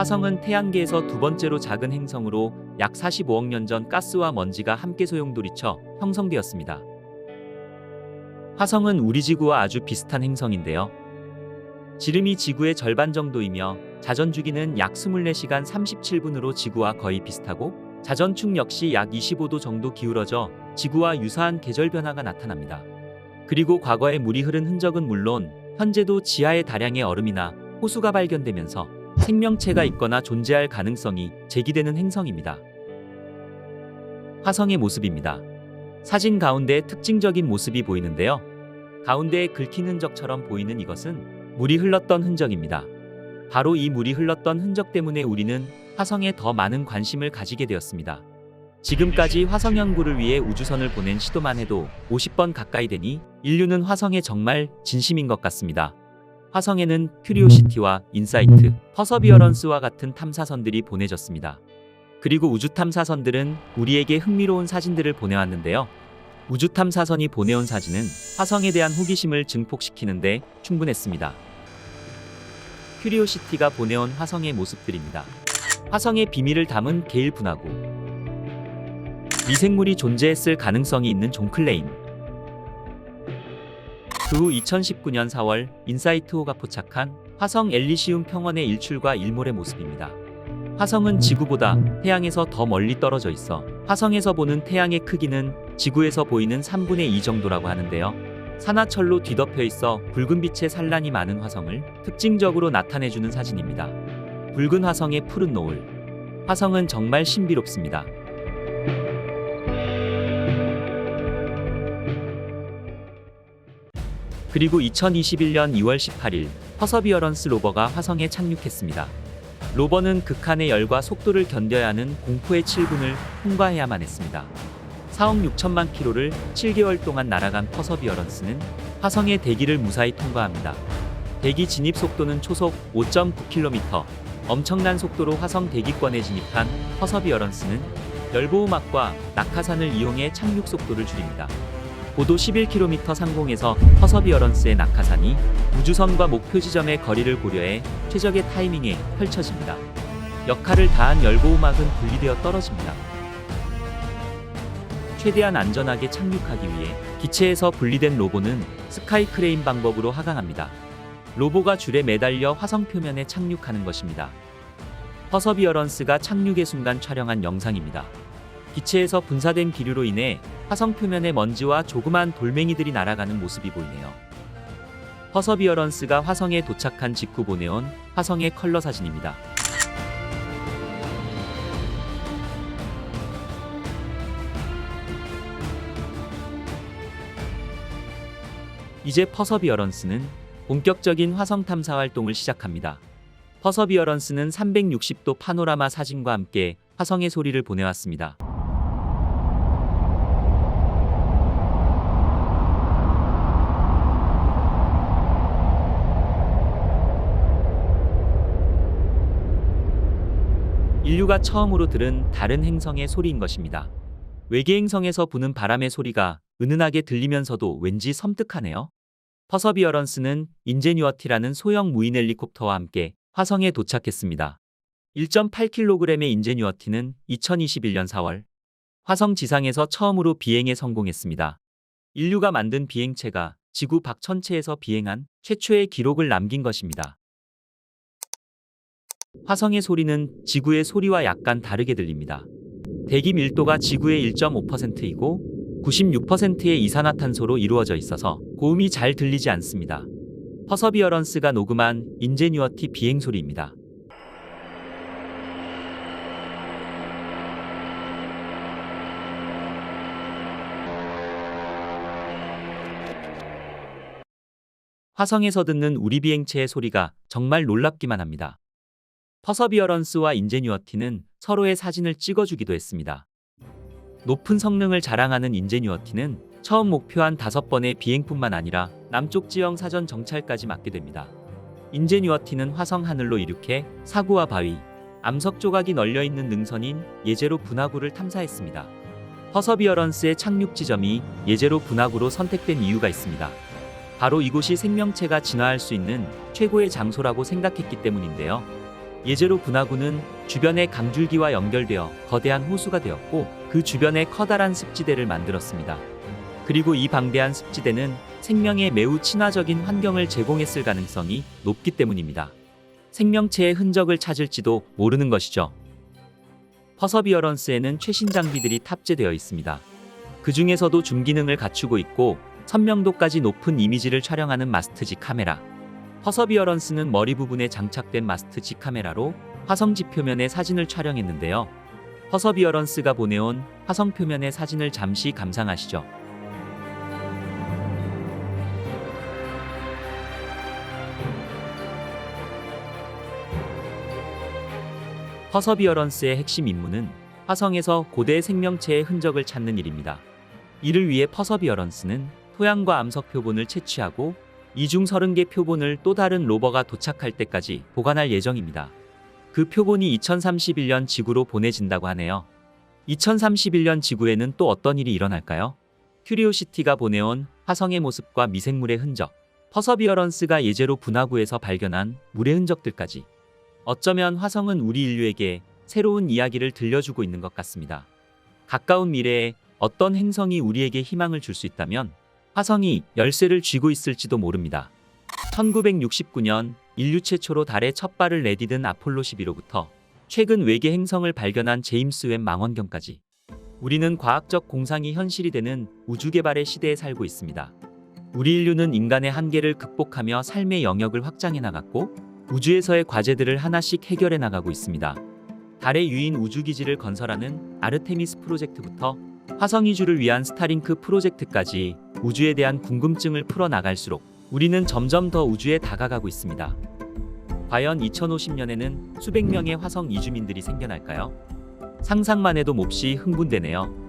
화성은 태양계에서 두 번째로 작은 행성으로 약 45억 년 전 가스와 먼지가 함께 소용돌이쳐 형성되었습니다. 화성은 우리 지구와 아주 비슷한 행성인데요. 지름이 지구의 절반 정도이며 자전 주기는 약 24시간 37분으로 지구와 거의 비슷하고 자전축 역시 약 25도 정도 기울어져 지구와 유사한 계절 변화가 나타납니다. 그리고 과거에 물이 흐른 흔적은 물론 현재도 지하에 다량의 얼음이나 호수가 발견되면서 생명체가 있거나 존재할 가능성이 제기되는 행성입니다. 화성의 모습입니다. 사진 가운데 특징적인 모습이 보이는데요. 가운데에 긁힌 흔적처럼 보이는 이것은 물이 흘렀던 흔적입니다. 바로 이 물이 흘렀던 흔적 때문에 우리는 화성에 더 많은 관심을 가지게 되었습니다. 지금까지 화성 연구를 위해 우주선을 보낸 시도만 해도 50번 가까이 되니 인류는 화성에 정말 진심인 것 같습니다. 화성에는 큐리오시티와 인사이트, 퍼서비어런스와 같은 탐사선들이 보내졌습니다. 그리고 우주 탐사선들은 우리에게 흥미로운 사진들을 보내왔는데요. 우주 탐사선이 보내온 사진은 화성에 대한 호기심을 증폭시키는데 충분했습니다. 큐리오시티가 보내온 화성의 모습들입니다. 화성의 비밀을 담은 게일 분화구. 미생물이 존재했을 가능성이 있는 존클레임. 그 후 2019년 4월 인사이트호가 포착한 화성 엘리시움 평원의 일출과 일몰의 모습입니다. 화성은 지구보다 태양에서 더 멀리 떨어져 있어 화성에서 보는 태양의 크기는 지구에서 보이는 3분의 2 정도라고 하는데요. 산화철로 뒤덮여 있어 붉은 빛의 산란이 많은 화성을 특징적으로 나타내주는 사진입니다. 붉은 화성의 푸른 노을. 화성은 정말 신비롭습니다. 그리고 2021년 2월 18일 퍼서비어런스 로버가 화성에 착륙했습니다. 로버는 극한의 열과 속도를 견뎌야 하는 공포의 7분을 통과해야만 했습니다. 4억 6천만 킬로를 7개월 동안 날아간 퍼서비어런스는 화성의 대기를 무사히 통과합니다. 대기 진입 속도는 초속 5.9km, 엄청난 속도로 화성 대기권에 진입한 퍼서비어런스는 열보호막과 낙하산을 이용해 착륙 속도를 줄입니다. 고도 11km 상공에서 퍼서비어런스의 낙하산이 우주선과 목표 지점의 거리를 고려해 최적의 타이밍에 펼쳐집니다. 역할을 다한 열보호막은 분리되어 떨어집니다. 최대한 안전하게 착륙하기 위해 기체에서 분리된 로보는 스카이 크레인 방법으로 하강합니다. 로보가 줄에 매달려 화성 표면에 착륙하는 것입니다. 퍼서비어런스가 착륙의 순간 촬영한 영상입니다. 기체에서 분사된 기류로 인해 화성 표면의 먼지와 조그만 돌멩이들이 날아가는 모습이 보이네요. 퍼서비어런스가 화성에 도착한 직후 보내온 화성의 컬러 사진입니다. 이제 퍼서비어런스는 본격적인 화성 탐사 활동을 시작합니다. 퍼서비어런스는 360도 파노라마 사진과 함께 화성의 소리를 보내왔습니다. 인류가 처음으로 들은 다른 행성의 소리인 것입니다. 외계 행성에서 부는 바람의 소리가 은은하게 들리면서도 왠지 섬뜩하네요. 퍼서비어런스는 인제뉴어티라는 소형 무인 헬리콥터와 함께 화성에 도착했습니다. 1.8kg의 인제뉴어티는 2021년 4월 화성 지상에서 처음으로 비행에 성공했습니다. 인류가 만든 비행체가 지구 밖 천체에서 비행한 최초의 기록을 남긴 것입니다. 화성의 소리는 지구의 소리와 약간 다르게 들립니다. 대기 밀도가 지구의 1.5%이고 96%의 이산화탄소로 이루어져 있어서 고음이 잘 들리지 않습니다. 퍼서비어런스가 녹음한 인제뉴어티 비행 소리입니다. 화성에서 듣는 우리 비행체의 소리가 정말 놀랍기만 합니다. 퍼서비어런스와 인제뉴어티는 서로의 사진을 찍어주기도 했습니다. 높은 성능을 자랑하는 인제뉴어티는 처음 목표한 다섯 번의 비행뿐만 아니라 남쪽 지형 사전 정찰까지 맡게 됩니다. 인제뉴어티는 화성 하늘로 이륙해 사구와 바위, 암석 조각이 널려 있는 능선인 예제로 분화구를 탐사했습니다. 퍼서비어런스의 착륙 지점이 예제로 분화구로 선택된 이유가 있습니다. 바로 이곳이 생명체가 진화할 수 있는 최고의 장소라고 생각했기 때문인데요. 예제로 분화구는 주변의 강줄기와 연결되어 거대한 호수가 되었고 그 주변에 커다란 습지대를 만들었습니다. 그리고 이 방대한 습지대는 생명에 매우 친화적인 환경을 제공했을 가능성이 높기 때문입니다. 생명체의 흔적을 찾을지도 모르는 것이죠. 퍼서비어런스에는 최신 장비들이 탑재되어 있습니다. 그 중에서도 줌기능을 갖추고 있고 선명도까지 높은 이미지를 촬영하는 마스터지 카메라. 퍼서비어런스는 머리 부분에 장착된 마스터지 카메라로 화성지 표면의 사진을 촬영했는데요. 퍼서비어런스가 보내온 화성 표면의 사진을 잠시 감상하시죠. 퍼서비어런스의 핵심 임무는 화성에서 고대 생명체의 흔적을 찾는 일입니다. 이를 위해 퍼서비어런스는 토양과 암석 표본을 채취하고 이중 30개 표본을 또 다른 로버가 도착할 때까지 보관할 예정입니다. 그 표본이 2031년 지구로 보내진다고 하네요. 2031년 지구에는 또 어떤 일이 일어날까요? 큐리오시티가 보내온 화성의 모습과 미생물의 흔적, 퍼서비어런스가 예제로 분화구에서 발견한 물의 흔적들까지 어쩌면 화성은 우리 인류에게 새로운 이야기를 들려주고 있는 것 같습니다. 가까운 미래에 어떤 행성이 우리에게 희망을 줄 수 있다면 화성이 열쇠를 쥐고 있을지도 모릅니다. 1969년 인류 최초로 달에 첫 발을 내디딘 아폴로 11호부터 최근 외계 행성을 발견한 제임스 웹 망원경까지 우리는 과학적 공상이 현실이 되는 우주 개발의 시대에 살고 있습니다. 우리 인류는 인간의 한계를 극복하며 삶의 영역을 확장해 나갔고 우주에서의 과제들을 하나씩 해결해 나가고 있습니다. 달의 유인 우주기지를 건설하는 아르테미스 프로젝트부터 화성 이주를 위한 스타링크 프로젝트까지 우주에 대한 궁금증을 풀어 나갈수록 우리는 점점 더 우주에 다가가고 있습니다. 과연 2050년에는 수백 명의 화성 이주민들이 생겨날까요? 상상만 해도 몹시 흥분되네요.